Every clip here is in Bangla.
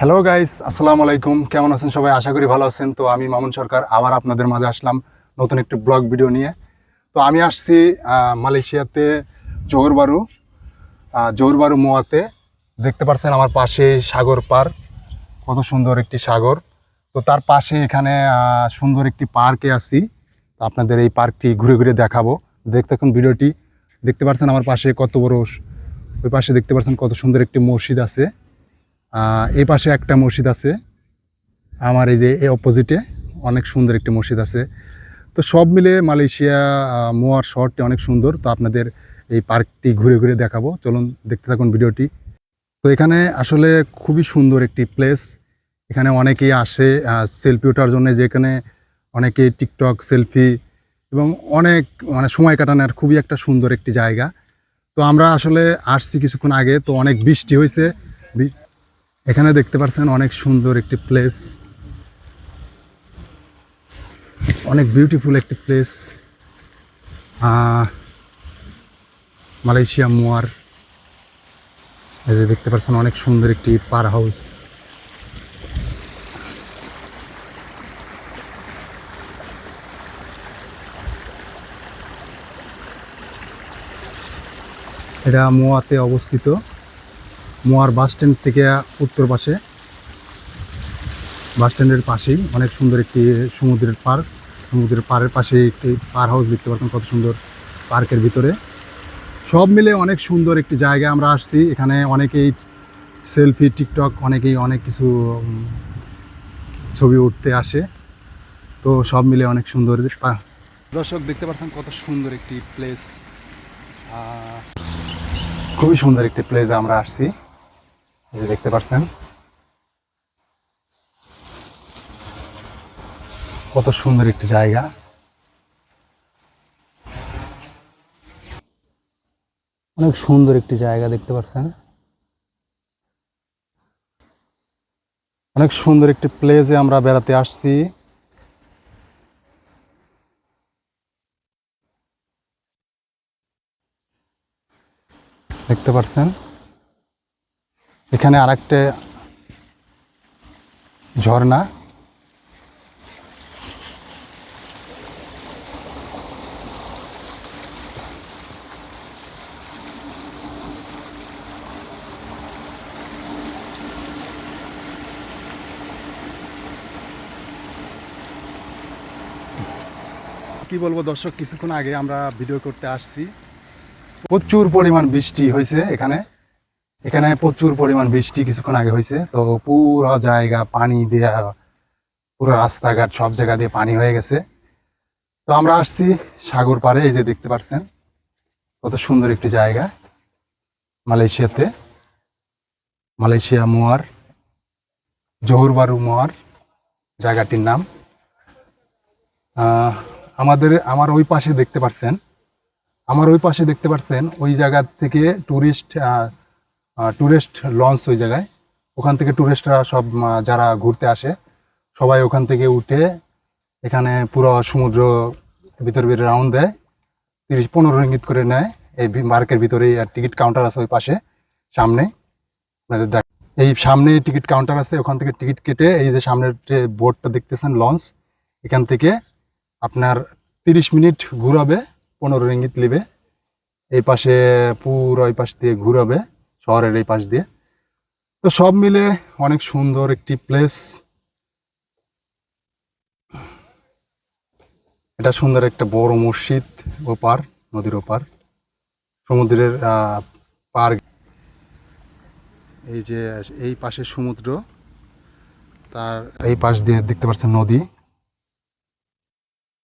হ্যালো গাইস আসসালামু আলাইকুম কেমন আছেন সবাই? আশা করি ভালো আছেন। তো আমি মামুন সরকার। আবার আপনাদের মাঝে আসলাম নতুন একটি ব্লগ ভিডিও নিয়ে। তো আমি আসছি মালয়েশিয়াতে জোহরবারু জোহরবারু মোয়াতে। দেখতে পাচ্ছেন আমার পাশে সাগর পার। কত সুন্দর একটি সাগর। তো তার পাশে এখানে সুন্দর একটি পার্কে আসছি তো আপনাদের এই পার্কটি ঘুরে ঘুরে দেখাবো। দেখতে থাকুন ভিডিওটি। দেখতে পাচ্ছেন আমার পাশে কত বড় ওই পাশে দেখতে পাচ্ছেন কত সুন্দর একটি মসজিদ আছে। এই পাশে একটা মসজিদ আছে। আমার এই যে এই অপোজিটে অনেক সুন্দর একটি মসজিদ আছে। তো সব মিলে মালয়েশিয়া মোয়ার শহরটি অনেক সুন্দর। তো আপনাদের এই পার্কটি ঘুরে ঘুরে দেখাবো। চলুন দেখতে থাকুন ভিডিওটি। তো এখানে আসলে খুবই সুন্দর একটি প্লেস এখানে অনেকেই আসে সেলফি ওঠার জন্য যেখানে অনেকেই টিকটক সেলফি এবং অনেক মানে সময় কাটানোর খুবই একটা সুন্দর একটি জায়গা। তো আমরা আসলে আসছি কিছুক্ষণ আগে। তো অনেক বৃষ্টি হয়েছে। এখানে দেখতে পাচ্ছেন অনেক সুন্দর একটি প্লেস অনেক বিউটিফুল একটি প্লেস মালয়েশিয়া মোয়ার। এই যে দেখতে পাচ্ছেন অনেক সুন্দর একটি পার হাউস। এটা মোয়াতে অবস্থিত। মোয়ার বাস স্ট্যান্ড থেকে উত্তর পাশে। বাস স্ট্যান্ডের পাশেই অনেক সুন্দর একটি সমুদ্রের পার্ক সমুদ্রের পাড়ের পাশে একটি পার হাউস দেখতে পাচ্ছেন কত সুন্দর পার্কের ভিতরে। সব মিলে অনেক সুন্দর একটি জায়গা আমরা আসছি। এখানে অনেকেই সেলফি, টিকটক, অনেকেই অনেক কিছু ছবি উঠতে আসে। তো সব মিলে অনেক সুন্দর। দর্শক, দেখতে পাচ্ছেন কত সুন্দর একটি প্লেস খুবই সুন্দর একটি প্লেসে আমরা আসছি। যে দেখতে পাচ্ছেন। কত সুন্দর একটি জায়গা। অনেক সুন্দর একটি জায়গা দেখতে পাচ্ছেন। অনেক সুন্দর একটি প্লেসে আমরা বেড়াতে আসছি। দেখতে পাচ্ছেন। এখানে আরেকটা ঝর্ণা। কি বলব দর্শক কিছুক্ষণ আগে আমরা ভিডিও করতে আসছি। প্রচুর পরিমাণ বৃষ্টি হয়েছে এখানে। এখানে প্রচুর পরিমাণ বৃষ্টি কিছুক্ষণ আগে হয়েছে, তো পুরো জায়গা, পানি দেয়া, পুরো রাস্তাঘাট সব জায়গা দিয়ে পানি হয়ে গেছে। তো আমরা আসছি সাগর পাড়ে, এই যে দেখতে পাচ্ছেন, কত সুন্দর একটি জায়গা, মালয়েশিয়াতে। মালয়েশিয়া মোয়ার, জহুরবারু মোয়ার, জায়গাটির নাম। আমাদের, আমার ওই পাশে দেখতে পাচ্ছেন, আমার ওই পাশে দেখতে পাচ্ছেন, ওই জায়গা থেকে ট্যুরিস্ট ট্যুরিস্ট লঞ্চ ওই জায়গায়। ওখান থেকে ট্যুরিস্টরা সব যারা ঘুরতে আসে, সবাই ওখান থেকে উঠে এখানে পুরো সমুদ্র ভিতরে ভিতরে রাউন্ড দেয়। তিরিশ, পনেরো ইঙ্গিত করে নেয়। এই পার্কের ভিতরে টিকিট কাউন্টার আছে ওই পাশে, সামনে। আপনাদের দেখ, এই সামনে টিকিট কাউন্টার আছে, ওখান থেকে টিকিট কেটে এই যে সামনের বোর্ডটা দেখতেছেন লঞ্চ এখান থেকে আপনার তিরিশ মিনিট ঘুরাবে, পনেরো রিঙ্গিত নেবে। এই পাশে পুরো ওই পাশ দিয়ে ঘুরাবে। শহরের এই পাশ দিয়ে। তো সব মিলে অনেক সুন্দর একটি প্লেস এটা সুন্দর একটা বড় মসজিদ ওপার, নদীর ওপার। সমুদ্রের পার। এই যে এই পাশে সমুদ্র, তার এই পাশ দিয়ে দেখতে পাচ্ছেন নদী।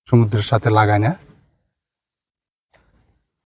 সমুদ্রের সাথে লাগায় না।